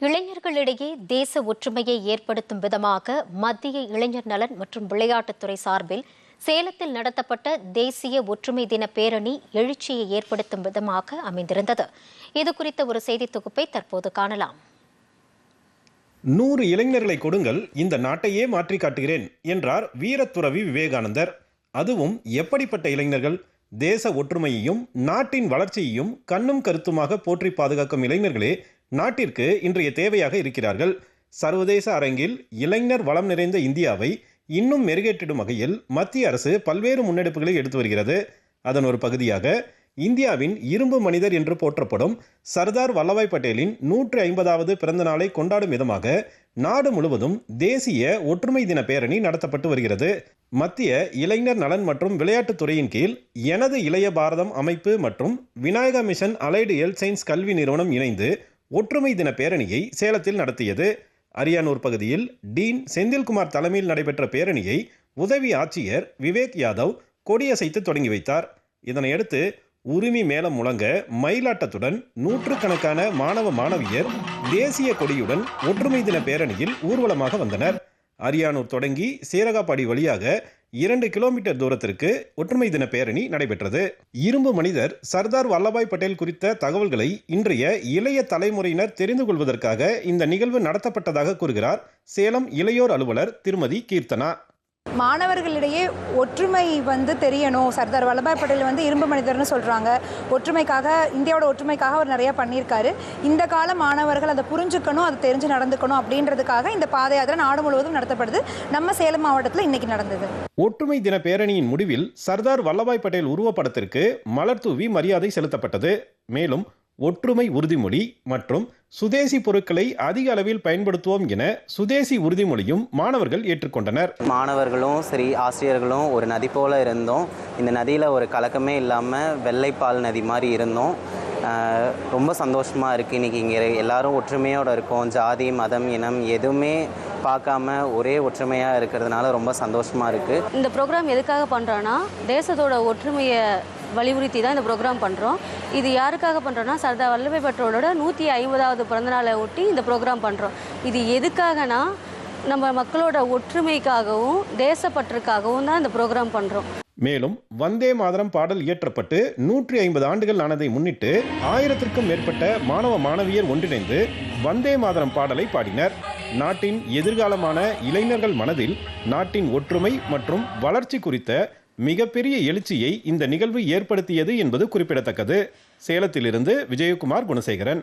இளைஞர்களிடையே தேச ஒற்றுமையை ஏற்படுத்தும் விதமாக மத்திய இளைஞர் நலன் மற்றும் விளையாட்டுத்துறை சார்பில் சேலத்தில் நடத்தப்பட்ட தேசிய ஒற்றுமை தின பேரணி எழுச்சியை ஏற்படுத்தும் விதமாக அமைந்திருந்தது. இது குறித்த ஒரு செய்தி தொகுப்பை தற்போது காணலாம். நூறு இளைஞர்களை கொடுங்கள் இந்த நாட்டையே மாற்றி காட்டுகிறேன் என்றார் வீரத்துறவி விவேகானந்தர். அதுவும் எப்படிப்பட்ட இளைஞர்கள்? தேச ஒற்றுமையையும் நாட்டின் வளர்ச்சியையும் கண்ணும் கருத்துமாக போற்றி பாதுகாக்கும் இளைஞர்களே நாட்டிற்கு இன்றைய தேவையாக இருக்கிறார்கள். சர்வதேச அரங்கில் இளைஞர் வளம் நிறைந்த இந்தியாவை இன்னும் மெருகேற்றிடும் வகையில் மத்திய அரசு பல்வேறு முன்னெடுப்புகளை எடுத்து வருகிறது. அதன் ஒரு பகுதியாக இந்தியாவின் இரும்பு மனிதர் என்று போற்றப்படும் சர்தார் வல்லபாய் பட்டேலின் நூற்று ஐம்பதாவது பிறந்த நாளை கொண்டாடும் விதமாக நாடு முழுவதும் தேசிய ஒற்றுமை தின பேரணி நடத்தப்பட்டு வருகிறது. மத்திய இளைஞர் நலன் மற்றும் விளையாட்டுத் துறையின் கீழ் எனது இளைய பாரதம் அமைப்பு மற்றும் Vinayaka mission allied health science கல்வி நிறுவனம் இணைந்து ஒற்றுமை தின பேரணியை சேலத்தில் நடத்தியது. அரியானூர் பகுதியில் டீன் செந்தில்குமார் தலைமையில் நடைபெற்ற பேரணியை உதவி ஆட்சியர் விவேக் யாதவ் கொடியசைத்து தொடங்கி வைத்தார். இதனையடுத்து உரிமை மேளம் முழங்க மயிலாட்டத்துடன் நூற்றுக்கணக்கான மாணவ மாணவியர் தேசிய கொடியுடன் ஒற்றுமை தின பேரணியில் ஊர்வலமாக வந்தனர். அரியானூர் தொடங்கி சீரகாப்பாடி வழியாக இரண்டு கிலோமீட்டர் தூரத்திற்கு ஒற்றுமை தின பேரணி நடைபெற்றது. இரும்பு மனிதர் சர்தார் வல்லபாய் பட்டேல் குறித்த தகவல்களை இன்றைய இளைய தலைமுறையினர் தெரிந்து கொள்வதற்காக இந்த நிகழ்வு நடத்தப்பட்டதாக கூறுகிறார் சேலம் இளையோர் அலுவலர் திருமதி கீர்த்தனா. மாணவர்களிடையே ஒற்றுமை வந்து தெரியணும். சர்தார் வல்லபாய் பட்டேல் வந்து இரும்பு மனிதர்னு சொல்கிறாங்க ஒற்றுமைக்காக இந்தியாவோட ஒற்றுமைக்காக அவர் நிறையா பண்ணியிருக்காரு. இந்த கால மாணவர்கள் அதை புரிஞ்சுக்கணும் அதை தெரிஞ்சு நடந்துக்கணும் அப்படின்றதுக்காக இந்த பாத யாத்திரை நாடு முழுவதும் நடத்தப்படுது. நம்ம சேலம் மாவட்டத்தில் இன்னைக்கு நடந்தது. ஒற்றுமை தின பேரணியின் முடிவில் சர்தார் வல்லபாய் பட்டேல் உருவப்படத்திற்கு மலர் தூவி மரியாதை செலுத்தப்பட்டது. மேலும் ஒற்றுமை உறுதிமொழி மற்றும் சுதேசி பொருட்களை அதிக அளவில் பயன்படுத்துவோம் என சுதேசி உறுதிமொழியும் மாணவர்கள் ஏற்றுக்கொண்டனர். மாணவர்களும் சரி ஆசிரியர்களும் ஒரு நதி போல இருந்தோம். இந்த நதியில் ஒரு கலக்கமே இல்லாமல் வெள்ளைப்பால் நதி மாதிரி இருந்தோம். ரொம்ப சந்தோஷமாக இருக்குது இன்றைக்கி இங்கே எல்லாரும் ஒற்றுமையோடு இருக்கோம். ஜாதி மதம் இனம் எதுவுமே பார்க்காம ஒரே ஒற்றுமையாக இருக்கிறதுனால ரொம்ப சந்தோஷமாக இருக்குது இந்த ப்ரோக்ராம் எதுக்காக பண்ணுறோன்னா தேசத்தோட ஒற்றுமையை வலியுறுத்தி தான் இந்த ப்ரோக்ராம் பண்ணுறோம் இது யாருக்காக பண்ணுறோன்னா சர்தார் வல்லபாய் பட்டேலோட நூற்றி ஐம்பதாவது பிறந்தநாளை ஒட்டி இந்த ப்ரோக்ராம் பண்ணுறோம் இது எதுக்காகனா நம்ம மக்களோட ஒற்றுமைக்காகவும் தேசப்பற்றுக்காகவும் தான் இந்த ப்ரோக்ராம் பண்ணுறோம் மேலும் வந்தே மாதரம் பாடல் இயற்றப்பட்டு நூற்றி ஐம்பது ஆண்டுகள் ஆனதை முன்னிட்டு ஆயிரத்திற்கும் மேற்பட்ட மாணவ மாணவியர் ஒன்றிணைந்து வந்தே மாதரம் பாடலை பாடினர். நாட்டின் எதிர்காலமான இளைஞர்கள் மனதில் நாட்டின் ஒற்றுமை மற்றும் வளர்ச்சி குறித்த மிகப்பெரிய எழுச்சியை இந்த நிகழ்வு ஏற்படுத்தியது என்பது குறிப்பிடத்தக்கது. சேலத்திலிருந்து விஜயகுமார் குணசேகரன்.